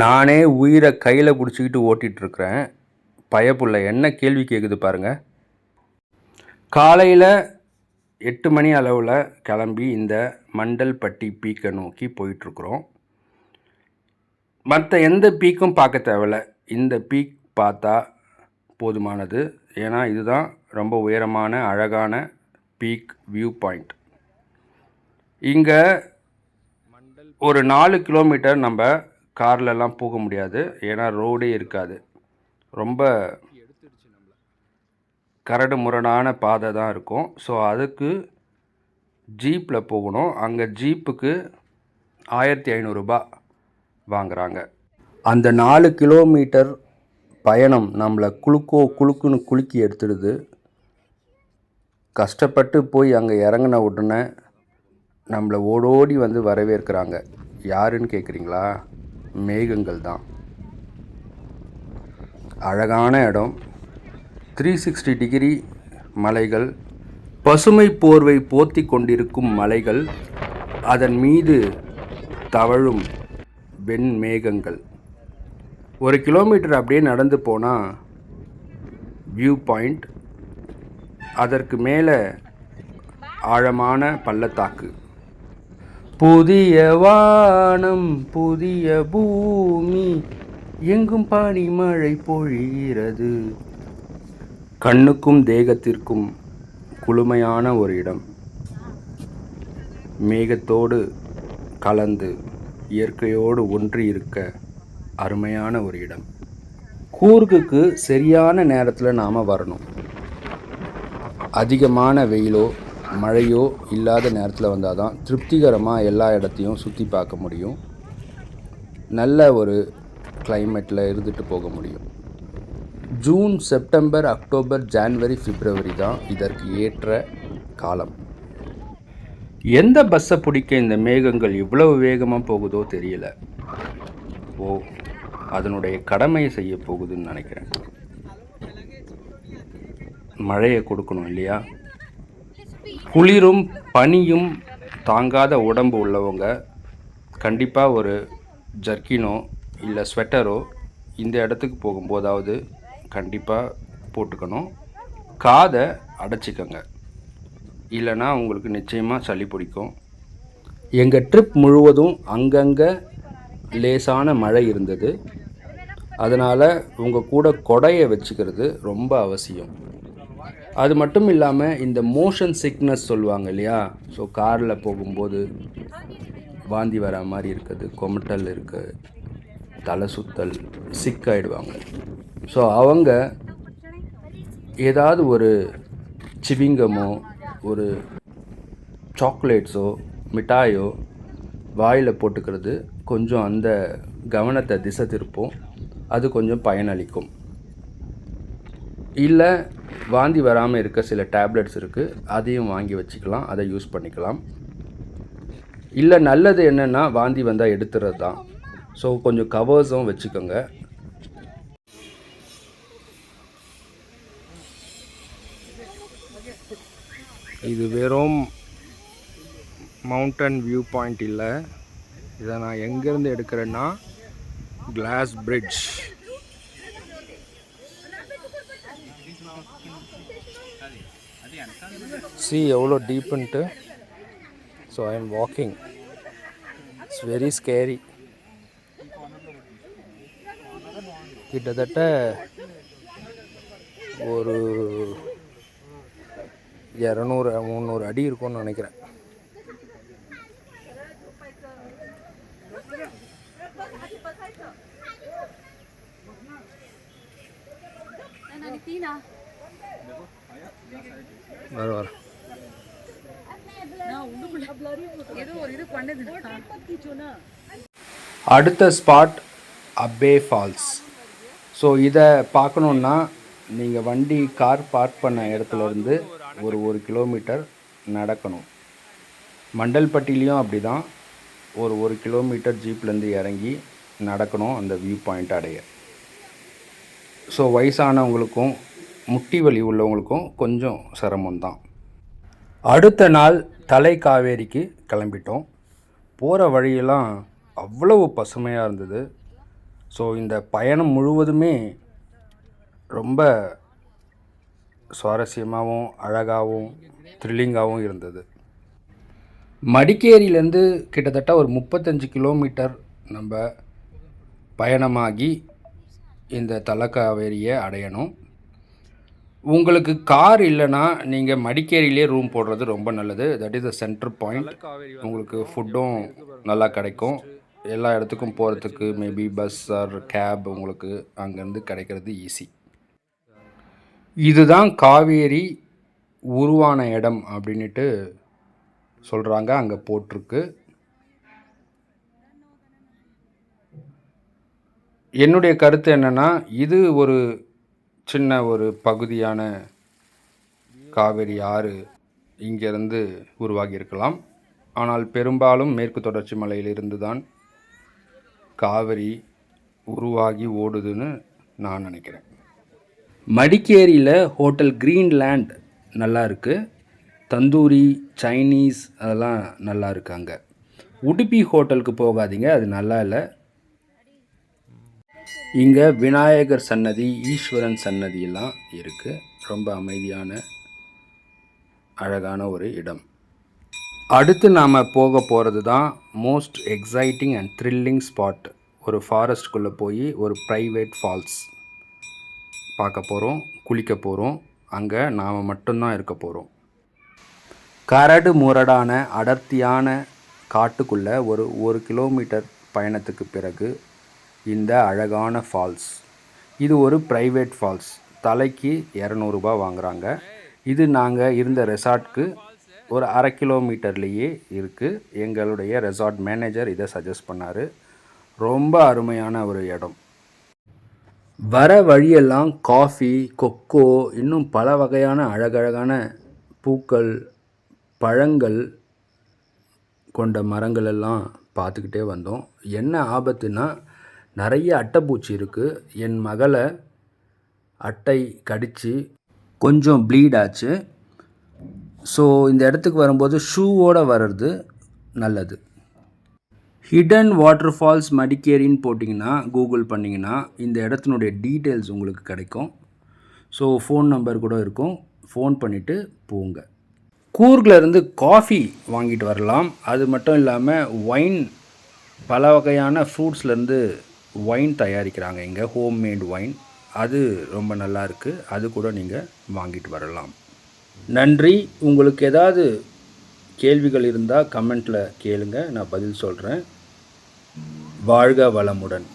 நானே உயிரை கையில் பிடிச்சிக்கிட்டு ஓட்டிகிட்ருக்கிறேன் பயப்புள்ள என்ன கேள்வி கேட்குது பாருங்கள் காலையில் எட்டு மணி அளவில் கிளம்பி இந்த மண்டல்பட்டி பீக்கை நோக்கி போயிட்டுருக்குறோம். மற்ற எந்த பீக்கும் பார்க்க தேவையில்ல. இந்த பீக் பார்த்தா போதுமானது. ஏன்னா இதுதான் ரொம்ப உயரமான அழகான பீக் வியூ பாயிண்ட். இங்கே ஒரு நாலு கிலோமீட்டர் நம்ம கார்லலாம் போக முடியாது. ஏன்னா ரோடே இருக்காது. ரொம்ப கரடு முரடான பாதை தான் இருக்கும். ஸோ அதுக்கு ஜீப்பில் போகணும். அங்கே ஜீப்புக்கு ஆயிரத்தி ஐநூறுரூபா வாங்குகிறாங்க அந்த நாலு கிலோமீட்டர் பயணம் நம்மளை குலுக்கோ குலுக்குன்னு குலுக்கி எடுத்துடுது. கஷ்டப்பட்டு போய் அங்கே இறங்கின உடனே நம்மளை ஓடோடி வந்து வரவேற்கிறாங்க. யாருன்னு கேட்குறீங்களா மேகங்கள் தான் அழகான இடம். த்ரீ சிக்ஸ்டி டிகிரி மலைகள். பசுமை போர்வை போர்த்தி கொண்டிருக்கும் மலைகள். அதன் மீது தவழும் வெண்மேகங்கள். ஒரு கிலோமீட்டர் அப்படியே நடந்து போனால் வியூ பாயிண்ட் அதற்கு மேலே ஆழமான பள்ளத்தாக்கு. புதிய வானம் புதிய பூமி எங்கும் பனிமழை பொழிகிறது. கண்ணுக்கும் தேகத்திற்கும் குளுமையான ஒரு இடம். மேகத்தோடு கலந்து இயற்கையோடு ஒன்றி இருக்க அருமையான ஒரு இடம். கூர்குக்கு சரியான நேரத்தில் நாம் வரணும். அதிகமான வெயிலோ மழையோ இல்லாத நேரத்தில் வந்தால் தான் திருப்திகரமாக எல்லா இடத்தையும் சுற்றி பார்க்க முடியும். நல்ல ஒரு கிளைமேட்டில் இருந்துட்டு போக முடியும். June September October January February தான் இதற்கு ஏற்ற காலம். எந்த பஸ்ஸை பிடிக்க இந்த மேகங்கள் இவ்வளவு வேகமாக போகுதோ தெரியல. ஓ அதனுடைய கடமையை செய்ய போகுதுன்னு நினைக்கிறேன். மழையை கொடுக்கணும் இல்லையா? குளிரும் பனியும் தாங்காத உடம்பு உள்ளவங்க கண்டிப்பாக ஒரு ஜர்க்கினோ இல்லை ஸ்வெட்டரோ இந்த இடத்துக்கு போகும்போதாவது கண்டிப்பாக போட்டுக்கணும். காதை அடைச்சிக்கோங்க. இல்லைன்னா உங்களுக்கு நிச்சயமாக சளி பிடிக்கும். எங்கள் ட்ரிப் முழுவதும் அங்கங்கே லேசான மழை இருந்தது. அதனால் உங்கள் கூட கொடையை வச்சுக்கிறது ரொம்ப அவசியம். அது மட்டும் இல்லாமல் இந்த மோஷன் சிக்னஸ் சொல்லுவாங்க இல்லையா? ஸோ காரில் போகும்போது வாந்தி வர மாதிரி இருக்குது கொமட்டல் இருக்குது தலை சுத்தல் சிக் ஆகிடுவாங்க ஸோ அவங்க ஏதாவது ஒரு சிவிங்கமோ ஒரு சாக்லேட்ஸோ மிட்டாயோ வாயில் போட்டுக்கிறது கொஞ்சம் அந்த கவனத்தை திசை திருப்போம். அது கொஞ்சம் பயனளிக்கும். இல்லை வாந்தி வராமல் இருக்க சில டேப்லெட்ஸ் இருக்குது அதையும் வாங்கி வச்சுக்கலாம். அதை யூஸ் பண்ணிக்கலாம். இல்லை நல்லது என்னென்னா வாந்தி வந்தால் எடுத்துறது தான். ஸோ கொஞ்சம் கவர்ஸும் வச்சுக்கோங்க. இது வெறும் மவுண்டன் வியூ பாயிண்ட் இல்லை. இதை நான் எங்கேருந்து எடுக்கிறேன்னா கிளாஸ் பிரிட்ஜ் சி எவ்வளோ டீப்புன்ட்டு. So I am walking it's very scary கிட்டத்தட்ட ஒரு இரநூறு முந்நூறு அடி இருக்கும்னு நினைக்கிறேன். வர வர. அடுத்த ஸ்பாட் அப்பே ஃபால்ஸ் ஸோ இதை பார்க்கணுன்னா நீங்கள் வண்டி கார் பார்க் பண்ண இடத்துலருந்து ஒரு ஒரு கிலோமீட்டர் நடக்கணும். மண்டல்பட்டிலையும் அப்படி தான் ஒரு ஒரு கிலோமீட்டர் ஜீப்லேருந்து இறங்கி நடக்கணும் அந்த வியூ பாயிண்ட் அடைய. ஸோ வயசானவங்களுக்கும் முட்டி வலி உள்ளவங்களுக்கும் கொஞ்சம் சிரமம்தான். அடுத்த நாள் தலை காவேரிக்கு கிளம்பிட்டோம். போகிற வழியெல்லாம் அவ்வளவு பசுமையாக இருந்தது. ஸோ இந்த பயணம் முழுவதுமே ரொம்ப சுவாரஸ்யமாகவும் அழகாகவும் த்ரில்லிங்காகவும் இருந்தது. மடிக்கேரியிலேருந்து கிட்டத்தட்ட ஒரு முப்பத்தஞ்சு கிலோமீட்டர் நம்ம பயணமாகி இந்த தலக்காவேரியை அடையணும். உங்களுக்கு கார் இல்லைன்னா நீங்கள் மடிக்கேரியிலே ரூம் போடுறது ரொம்ப நல்லது. That is the centre point உங்களுக்கு ஃபுட்டும் நல்லா கிடைக்கும். எல்லா இடத்துக்கும் போகிறதுக்கு மேபி பஸ் ஆர் கேப் உங்களுக்கு அங்கேருந்து கிடைக்கிறது ஈஸி இதுதான் காவேரி உருவான இடம் அப்படின்ட்டு சொல்கிறாங்க அங்கே போட்டிருக்கு. என்னுடைய கருத்து என்னென்னா இது ஒரு சின்ன ஒரு பகுதியான காவேரி ஆறு இங்கேருந்து உருவாகி இருக்கலாம் ஆனால் பெரும்பாலும் மேற்கு தொடர்ச்சி மலையிலிருந்து தான் காவிரி உருவாகி ஓடுதுன்னு நான் நினைக்கிறேன். மடிக்கேரியில் ஹோட்டல் கிரீன்லேண்ட் நல்லா இருக்குது தந்தூரி சைனீஸ் அதெல்லாம் நல்லா இருக்காங்க உடுப்பி ஹோட்டலுக்கு போகாதீங்க அது நல்லா இல்லை. இங்கே விநாயகர் சன்னதி ஈஸ்வரன் சன்னதியெல்லாம் இருக்குது ரொம்ப அமைதியான அழகான ஒரு இடம். அடுத்து நாம் போக போகிறது தான் most exciting and thrilling spot ஒரு ஃபாரஸ்ட்குள்ளே போய் ஒரு ப்ரைவேட் ஃபால்ஸ் பார்க்க போகிறோம் குளிக்க போகிறோம் அங்கே நாம் மட்டும்தான் இருக்க போகிறோம் கரடு முரடான அடர்த்தியான காட்டுக்குள்ளே ஒரு ஒரு கிலோமீட்டர் பயணத்துக்கு பிறகு இந்த அழகான ஃபால்ஸ் இது ஒரு ப்ரைவேட் ஃபால்ஸ் தலைக்கு இரநூறுபா வாங்குகிறாங்க இது நாங்கள் இருந்த ரெசார்ட்க்கு ஒரு அரை கிலோமீட்டர்லேயே இருக்குது எங்களுடைய ரெசார்ட் மேனேஜர் இதை சஜஸ்ட் பண்ணார். ரொம்ப அருமையான ஒரு இடம். வர வழியெல்லாம் காஃபி கொக்கோ இன்னும் பல வகையான அழகழகான பூக்கள் பழங்கள் கொண்ட மரங்கள் எல்லாம் பார்த்துக்கிட்டே வந்தோம். என்ன ஆபத்துனால் நிறைய அட்டைப்பூச்சி இருக்குது என் மகளை அட்டை கடித்து கொஞ்சம் ப்ளீட் ஆச்சு. ஸோ இந்த இடத்துக்கு வரும்போது ஷூவோடு வர்றது நல்லது. ஹிடன் வாட்டர் ஃபால்ஸ் மடிக்கேரின்னு போட்டிங்கன்னா கூகுள் பண்ணிங்கன்னா இந்த இடத்தினுடைய டீட்டெயில்ஸ் உங்களுக்கு கிடைக்கும். ஸோ ஃபோன் நம்பர் கூட இருக்கும். ஃபோன் பண்ணிவிட்டு போங்க. கூர்க்லேருந்து காஃபி வாங்கிட்டு வரலாம். அது மட்டும் இல்லாமல் ஒயின் பல வகையான ஃப்ரூட்ஸ்லேருந்து ஒயின் தயாரிக்கிறாங்க இங்கே ஹோம்மேட் ஒயின் அது ரொம்ப நல்லா இருக்குது அது கூட நீங்கள் வாங்கிட்டு வரலாம். நன்றி. உங்களுக்கு ஏதாவது கேள்விகள் இருந்தால் கமெண்ட்டில் கேளுங்க. நான் பதில் சொல்கிறேன் வாழ்க வளமுடன்.